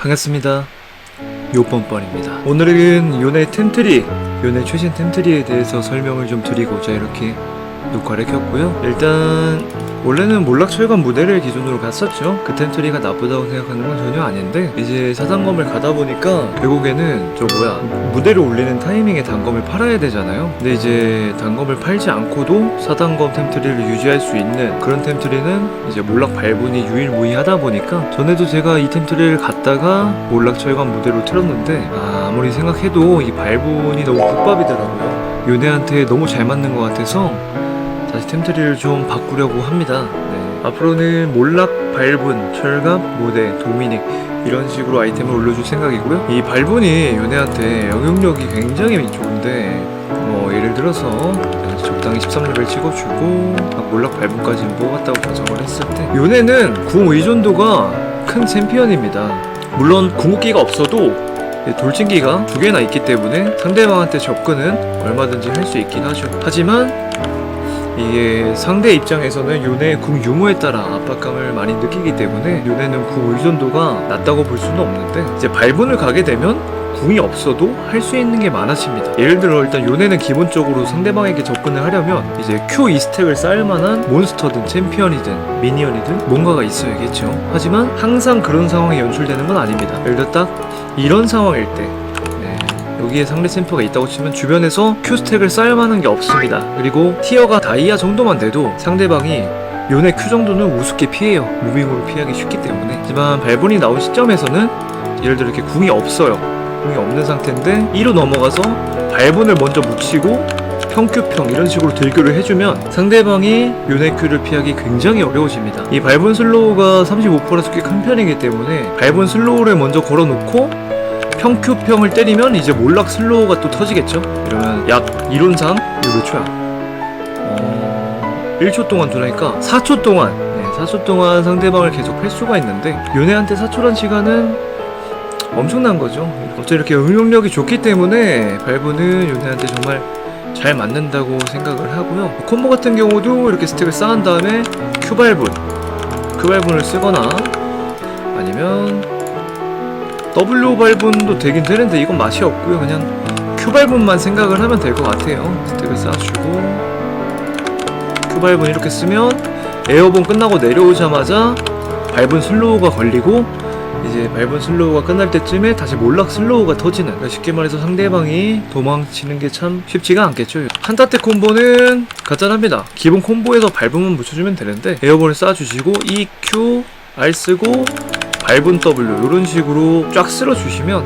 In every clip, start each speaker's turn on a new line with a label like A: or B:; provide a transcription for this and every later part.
A: 반갑습니다. 요뻔뻔입니다. 오늘은 요네 템트리, 요네 최신 템트리에 대해서 설명을 좀 드리고자 이렇게 녹화를 켰고요. 일단 원래는 몰락철관 무대를 기준으로 갔었죠. 그 템트리가 나쁘다고 생각하는 건 전혀 아닌데 이제 사단검을 가다 보니까 결국에는 저 뭐야 무대를 올리는 타이밍에 단검을 팔아야 되잖아요. 근데 이제 단검을 팔지 않고도 사단검 템트리를 유지할 수 있는 그런 템트리는 이제 몰락 발분이 유일무이하다 보니까 전에도 제가 이 템트리를 갔다가 몰락철관 무대로 틀었는데 아, 아무리 생각해도 이 발분이 너무 국밥이더라고요. 요네한테 너무 잘 맞는 것 같아서 다시 템트리를 좀 바꾸려고 합니다. 네. 앞으로는 몰락, 발분, 철갑, 모대, 도미닉 이런 식으로 아이템을 올려줄 생각이고요. 이 발분이 요네한테 영향력이 굉장히 좋은데 뭐 예를 들어서 적당히 13레벨 찍어주고 막 몰락 발분까지 모았다고 가정을 했을 때 요네는 궁 의존도가 큰 챔피언입니다. 물론 궁극기가 없어도 이 돌진기가 두 개나 있기 때문에 상대방한테 접근은 얼마든지 할 수 있긴 하죠. 하지만 이게 상대 입장에서는 요네의 궁 유무에 따라 압박감을 많이 느끼기 때문에 요네는 궁 의존도가 낮다고 볼 수는 없는데 이제 발분을 가게 되면 궁이 없어도 할 수 있는 게 많아집니다. 예를 들어 일단 요네는 기본적으로 상대방에게 접근을 하려면 이제 Q 2스택을 쌓을 만한 몬스터든 챔피언이든 미니언이든 뭔가가 있어야겠죠. 하지만 항상 그런 상황이 연출되는 건 아닙니다. 예를 들어 딱 이런 상황일 때 네, 여기에 상대 챔프가 있다고 치면 주변에서 Q 스택을 쌓을 만한 게 없습니다. 그리고 티어가 다이아 정도만 돼도 상대방이 요네 Q 정도는 우습게 피해요. 무빙으로 피하기 쉽기 때문에. 하지만 발본이 나온 시점에서는 예를 들어 이렇게 궁이 없어요. 궁이 없는 상태인데 2로 넘어가서 발본을 먼저 묻히고 평큐평 이런 식으로 들교를 해주면 상대방이 요네 Q를 피하기 굉장히 어려워집니다. 이 발본 슬로우가 35%라서 꽤 큰 편이기 때문에 발본 슬로우를 먼저 걸어놓고 평큐평을 때리면 이제 몰락 슬로우가 또 터지겠죠? 이러면 약 이론상 이거 몇 초야? 어... 1초 동안 두라니까 4초 동안 네, 4초 동안 상대방을 계속 할 수가 있는데 요네한테 4초란 시간은 엄청난 거죠. 어째 이렇게 응용력이 좋기 때문에 발부는 요네한테 정말 잘 맞는다고 생각을 하고요. 콤보 같은 경우도 이렇게 스택을 쌓은 다음에 Q 발분, Q 발분을 쓰거나 아니면 W 발분도 되긴 되는데 이건 맛이 없고요. 그냥 Q 발분만 생각을 하면 될 것 같아요. 스택을 쌓아주고 Q 발분 이렇게 쓰면 에어본 끝나고 내려오자마자 발분 슬로우가 걸리고 이제 발본 슬로우가 끝날 때쯤에 다시 몰락 슬로우가 터지는 그러니까 쉽게 말해서 상대방이 도망치는 게 참 쉽지가 않겠죠 한타테 콤보는 간단합니다 기본 콤보에서 발분만 붙여주면 되는데 에어본을 쏴주시고 EQ R 쓰고 발분 W 이런 식으로 쫙 쓸어주시면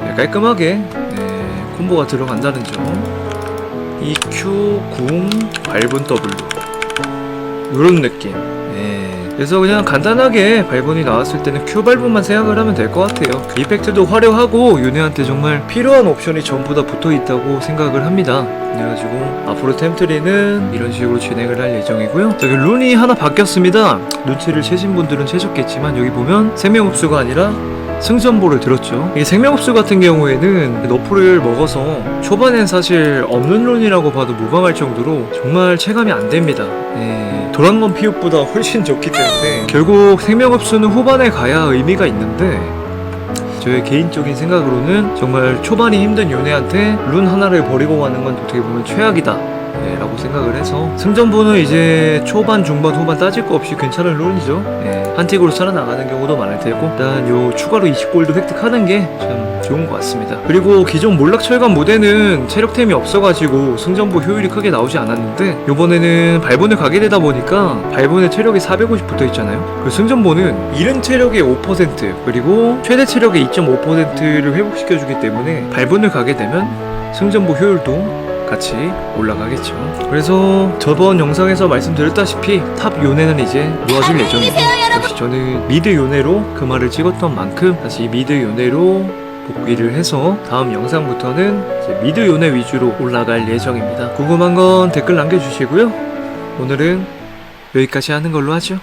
A: 네, 깔끔하게 네, 콤보가 들어간다는 점 EQ 궁 발분 W 이런 느낌 네. 그래서 그냥 간단하게 발본이 나왔을 때는 Q 발본만 생각을 하면 될 것 같아요. 이펙트도 화려하고 요네한테 정말 필요한 옵션이 전부 다 붙어 있다고 생각을 합니다. 그래가지고 앞으로 템트리는 이런 식으로 진행을 할 예정이고요. 저기 룬이 하나 바뀌었습니다. 눈치를 채신 분들은 채셨겠지만 여기 보면 생명흡수가 아니라 승전보를 들었죠. 이게 생명흡수 같은 경우에는 너프를 먹어서 초반엔 사실 없는 룬이라고 봐도 무방할 정도로 정말 체감이 안 됩니다. 예, 도란건 피읍보다 훨씬 좋기 때문에 결국 생명흡수는 후반에 가야 의미가 있는데 저의 개인적인 생각으로는 정말 초반이 힘든 요네한테 룬 하나를 버리고 가는 건 어떻게 보면 최악이다. 예, 라고 생각을 해서 승전보는 이제 초반, 중반, 후반 따질 거 없이 괜찮은 룬이죠. 예, 한 틱으로 살아나가는 경우도 많을 테고 일단 요 추가로 20골도 획득하는 게 참 좋은 것 같습니다. 그리고 기존 몰락철관 모델은 체력템이 없어가지고 승전보 효율이 크게 나오지 않았는데 요번에는 발본을 가게 되다 보니까 발본의 체력이 450 붙어 있잖아요. 그 승전보는 잃은 체력의 5% 그리고 최대 체력의 2.5%를 회복시켜주기 때문에 발본을 가게 되면 승전보 효율도 같이 올라가겠죠. 그래서 저번 영상에서 말씀드렸다시피 탑 요네는 이제 놓아줄 예정입니다. 역시 저는 미드 요네로 그 말을 찍었던 만큼 다시 미드 요네로 복귀를 해서 다음 영상부터는 이제 미드 요네 위주로 올라갈 예정입니다. 궁금한 건 댓글 남겨주시고요. 오늘은 여기까지 하는 걸로 하죠.